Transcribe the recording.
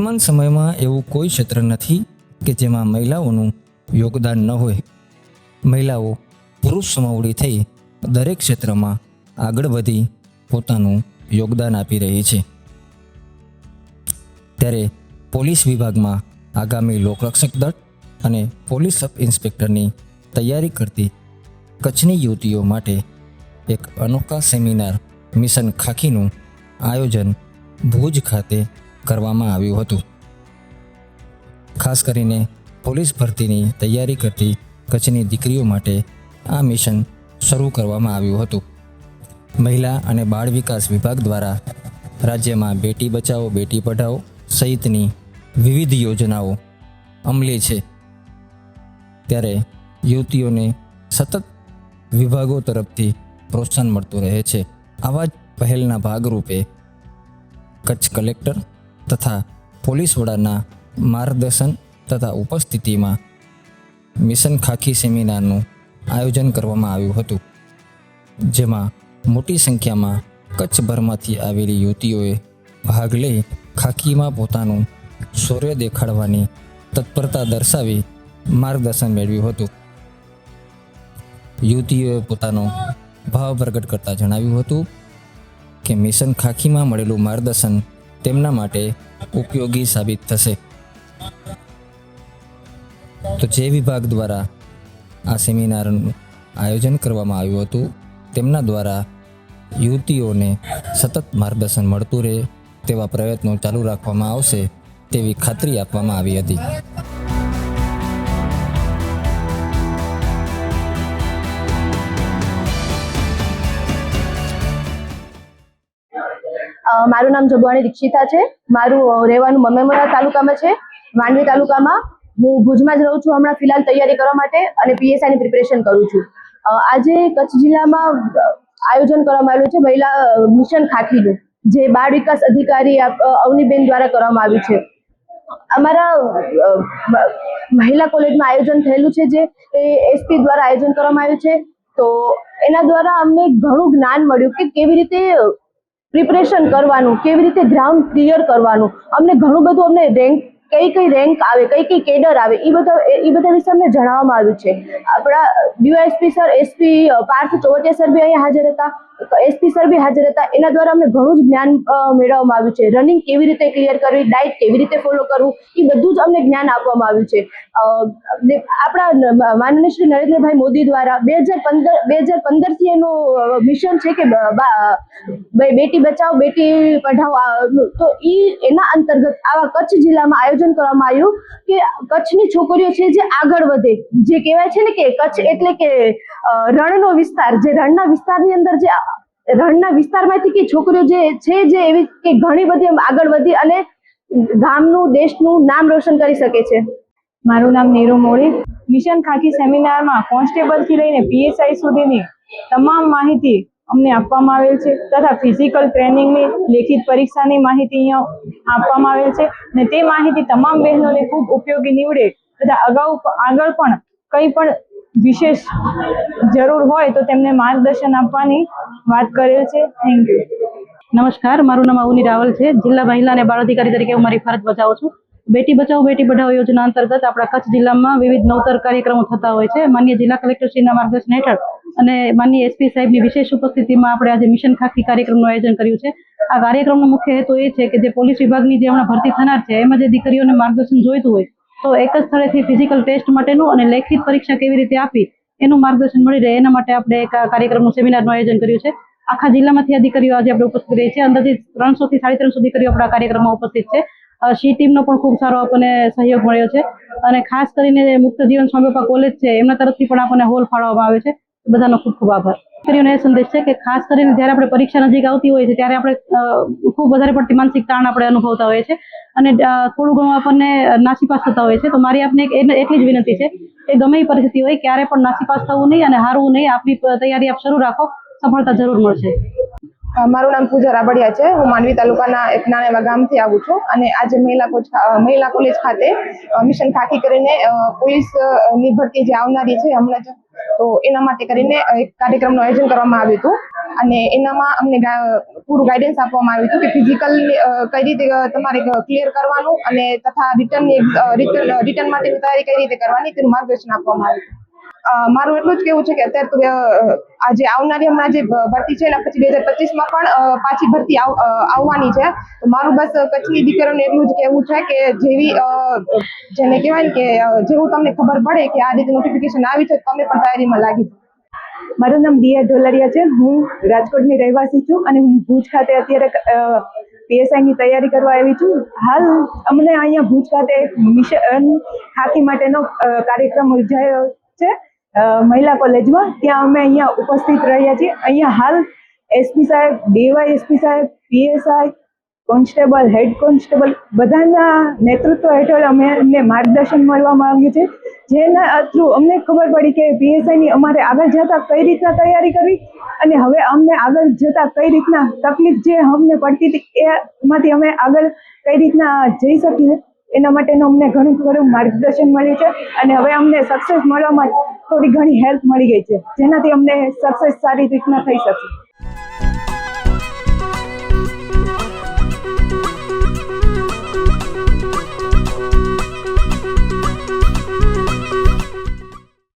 વર્તમાન સમયમાં એવું કોઈ ક્ષેત્ર નથી કે જેમાં મહિલાઓનું યોગદાન ન હોય. મહિલાઓ પુરુષ સમાવડી થઈ દરેક ક્ષેત્રમાં આગળ વધી પોતાનું યોગદાન આપી રહી છે. ત્યારે પોલીસ વિભાગમાં આગામી લોકરક્ષક દળ અને પોલીસ સબ ઇન્સ્પેક્ટરની તૈયારી કરતી કચ્છની યુવતીઓ માટે એક અનોખા સેમિનાર મિશન ખાખીનું આયોજન ભુજ ખાતે કરવામાં આવ્યું હતું. ખાસ કરીને પોલીસ ભરતીની તૈયારી કરતી કચ્છની દીકરીઓ માટે આ મિશન શરૂ કરવામાં આવ્યું હતું. મહિલા અને બાળ વિકાસ વિભાગ દ્વારા રાજ્યમાં બેટી બચાવો, બેટી પઢાઓ સહિતની વિવિધ યોજનાઓ અમલી છે. ત્યારે યુવતીઓને સતત વિભાગો તરફથી પ્રોત્સાહન મળતું રહે છે. આવા જ પહેલના ભાગરૂપે કચ્છ કલેક્ટર તથા પોલીસ વડાના માર્ગદર્શન તથા ઉપસ્થિતિમાં મિશન ખાખી સેમિનારનું આયોજન કરવામાં આવ્યું હતું, જેમાં મોટી સંખ્યામાં કચ્છભરમાંથી આવેલી યુવતીઓએ ભાગ લઈ ખાખીમાં પોતાનું શૌર્ય દેખાડવાની તત્પરતા દર્શાવી માર્ગદર્શન મેળવ્યું હતું. યુવતીઓએ પોતાનો ભાવ પ્રગટ કરતા જણાવ્યું હતું કે મિશન ખાખીમાં મળેલું માર્ગદર્શન તેમના માટે ઉપયોગી સાબિત થશે. તો જે વિભાગ દ્વારા આ સેમિનારનું આયોજન કરવામાં આવ્યું હતું, તેમના દ્વારા યુવતીઓને સતત માર્ગદર્શન મળતું રહે તેવા પ્રયત્નો ચાલુ રાખવામાં આવશે તેવી ખાતરી આપવામાં આવી હતી. મારું નામ જગવાણી દીક્ષિતા છે. મારું રહેવાનું મમેમરા તાલુકામાં છે. માંડવી તાલુકામાં. હું ભુજમાં જ રહું છું હમણાં ફિલહાલ તૈયારી કરવા માટે અને પીએસઆઈની પ્રિપેરેશન કરું છું. આજે કચ્છ જિલ્લામાં આયોજન કરવામાં આવ્યું છે મહિલા મિશન ખાખીનું, જે બાળ વિકાસ અધિકારી અવનીબેન દ્વારા કરવામાં આવ્યું છે. અમારા મહિલા કોલેજમાં આયોજન થયેલું છે જે એસપી દ્વારા આયોજન કરવામાં આવ્યું છે. તો એના દ્વારા અમને ઘણું જ્ઞાન મળ્યું કે કેવી રીતે પ્રિપરેશન કરવાનું, કેવી રીતે ગ્રાઉન્ડ ક્લિયર કરવાનું, અમને ઘણું બધું અમને રેન્ક કઈ કઈ રેન્ક આવે, કઈ કઈ કેડર આવે એ બધા એ બધા વિશે અમને જણાવવામાં આવ્યું છે. આપણા DYSP sir SP Parth Chovatiya sir બી અહીંયા હાજર હતા. એસપી સર બી હાજર હતા. એના દ્વારા અમને ઘણું જ જ્ઞાન મેળવવામાં આવ્યું છે. રનિંગ કેવી રીતે ક્લિયર કરવી ડાયટ કેવી રીતે ફોલો કરવું એ બધું જ અમને જ્ઞાન આપવામાં આવ્યું છે. આપણા માનનીય શ્રી નરેન્દ્રભાઈ મોદી દ્વારા બે હજાર પંદર, બે હજાર પંદરથી એનું મિશન છે કે બેટી બચાવો, બેટી પઢાઓ તો એ એના અંતર્ગત આવા કચ્છ જિલ્લામાં આયોજન કરવામાં આવ્યું કે કચ્છની છોકરીઓ છે જે આગળ વધે. જે કહેવાય છે ને કે કચ્છ એટલે કે રણનો વિસ્તાર, જે રણના વિસ્તારની અંદર જે, રણના વિસ્તારમાંથી કે છોકરીઓ જે છે જે એવી કે ઘણી બધી આગળ વધી અને ગામનું, દેશનું નામ રોશન કરી શકે છે. મારું નામ નીરુ મોળી મિશન ખાકી સેમિનારમાં કોન્સ્ટેબલથી લઈને પીએસઆઈ સુધીની તમામ માહિતી અમને આપવામાં આવેલ છે તથા ફિઝિકલ ટ્રેનિંગની, લેખિત પરીક્ષાની માહિતી અહીંયા આપવામાં આવેલ છે અને તે માહિતી તમામ બહેનોને ખૂબ ઉપયોગી નીવડે તથા અગાઉ આગળ પણ કંઈ પણ વિશેષ જરૂર હોય તો તેમને માર્ગદર્શન આપવાની વાત કરેલ છે. થેન્ક યુ નમસ્કાર, મારું નામ અવની રાવલ છે. જિલ્લા મહિલા અને બાળ અધિકારી તરીકે હું મારી ફરજ બજાવું છું. બેટી બચાવો, બેટી પઢાઓ યોજના અંતર્ગત આપણા કચ્છ જિલ્લામાં વિવિધ નવતર કાર્યક્રમો થતા હોય છે. માન્ય જિલ્લા કલેક્ટરશ્રીના માર્ગદર્શન હેઠળ અને માન્ય એસપી સાહેબની વિશેષ ઉપસ્થિતિમાં આપણે આજે મિશન ખાખી કાર્યક્રમનું આયોજન કર્યું છે. આ કાર્યક્રમનો મુખ્ય હેતુ એ છે કે જે પોલીસ વિભાગની જે હમણાં ભરતી થનાર છે, એમાં જે દીકરીઓને માર્ગદર્શન જોઈતું હોય તો એક જ સ્થળેથી ફિઝિકલ ટેસ્ટ માટેનું અને લેખિત પરીક્ષા કેવી રીતે આપી એનું માર્ગદર્શન મળી રહે. એના માટે આપણે એક કાર્યક્રમનું સેમિનારનું આયોજન કર્યું છે. આખા જિલ્લામાંથી આ દીકરીઓ આજે આપણે ઉપસ્થિત રહી છે. અંદાજિત ત્રણસો થી સાડી ત્રણસો દીકરીઓ આપણા કાર્યક્રમમાં ઉપસ્થિત છે. સી ટીમનો પણ ખૂબ સારો આપણને સહયોગ મળ્યો છે. અને ખાસ કરીને મુક્ત જીવન સ્વામીપા કોલેજ છે. એમના તરફથી પણ આપણને હોલ ફાળવવામાં આવે છે. બધાનો ખૂબ ખૂબ આભાર. દીકરીઓને સંદેશ છે કે ખાસ કરીને જ્યારે આપણે પરીક્ષા નજીક આવતી હોય છે, ત્યારે આપણે ખૂબ વધારે પડતી માનસિક તાણ આપણે અનુભવતા હોઈએ છે અને થોડું ઘણું આપણને નાસીપાસ થતા હોય છે તો મારી આપને એટલી જ વિનંતી છે કે ગમે એ પરિસ્થિતિ હોય, ક્યારે પણ નાસીપાસ થવું નહીં અને હારવું નહીં, આપની તૈયારી આપ શરૂ રાખો. સફળતા જરૂર મળશે. મારું નામ પૂજા રાબડિયા છે. હું માંડવી તાલુકાના એક નાના એવા ગામથી આવું છું. અને આજે મહિલા કોચ મહિલા કોલેજ ખાતે મિશન ખાખી કરીને પોલીસની ભરતી જે આવનારી છે, હમણાં જ તો એના માટે કરીને એક કાર્યક્રમનું આયોજન કરવામાં આવ્યું હતું. અને એનામાં અમને પૂરું ગાઈડન્સ આપવામાં આવ્યું હતું કે ફિઝિકલ કઈ રીતે તમારે ક્લિયર કરવાનું અને તથા રિટર્નની રિટર્ન રિટર્ન માટેની તૈયારી કઈ રીતે કરવાની તેનું માર્ગદર્શન આપવામાં આવ્યું હતું. મારું એટલું જ કેવું છે કે અત્યારે તો અ, આ જે આવનારી હમણાં જે ભરતી છે એના પછી બે હજાર પચીસમાં પણ પાછી ભરતી આવવાની છે. તો મારું બસ કચ્છની દીકરીઓને એટલું જ કહેવું છે કે જેવી જેને કહેવાય કે જેવું તમને ખબર પડે કે આ રીતે નોટિફિકેશન આવી છે તમે પણ તૈયારીમાં લાગી. મારું નામ દિયા ઢોલરિયા છે. હું રાજકોટની રહેવાસી છું અને હું ભુજ ખાતે અત્યારે પીએસઆઈ ની તૈયારી કરવા આવી છું. હાલ અમને અહીંયા ભુજ ખાતે મિશન ખાકી માટેનો કાર્યક્રમ યોજાયો છે. મહિલા કોલેજમાં. ત્યાં અમે અહીંયા ઉપસ્થિત રહ્યા છીએ. અહીંયા હાલ એસપી સાહેબ ડીવાય એસપી સાહેબ, પીએસઆઈ, કોન્સ્ટેબલ, હેડ કોન્સ્ટેબલ બધાના નેતૃત્વ હેઠળ અમે માર્ગદર્શન મળવામાં આવ્યું છે. જેના થ્રુ અમને ખબર પડી કે પીએસઆઈની અમારે આગળ જતા કઈ રીતના તૈયારી કરવી અને હવે અમને આગળ જતા કઈ રીતના તકલીફ જે અમને પડતી હતી એમાંથી અમે આગળ કઈ રીતના જઈ શકીએ. એના માટેનું અમને ઘણું ખરું માર્ગદર્શન મળ્યું છે અને હવે અમને સક્સેસ મળવામાં થોડી ઘણી હેલ્પ મળી ગઈ છે. જેનાથી અમને સક્સેસ સારી રીતના થઈ શકશે.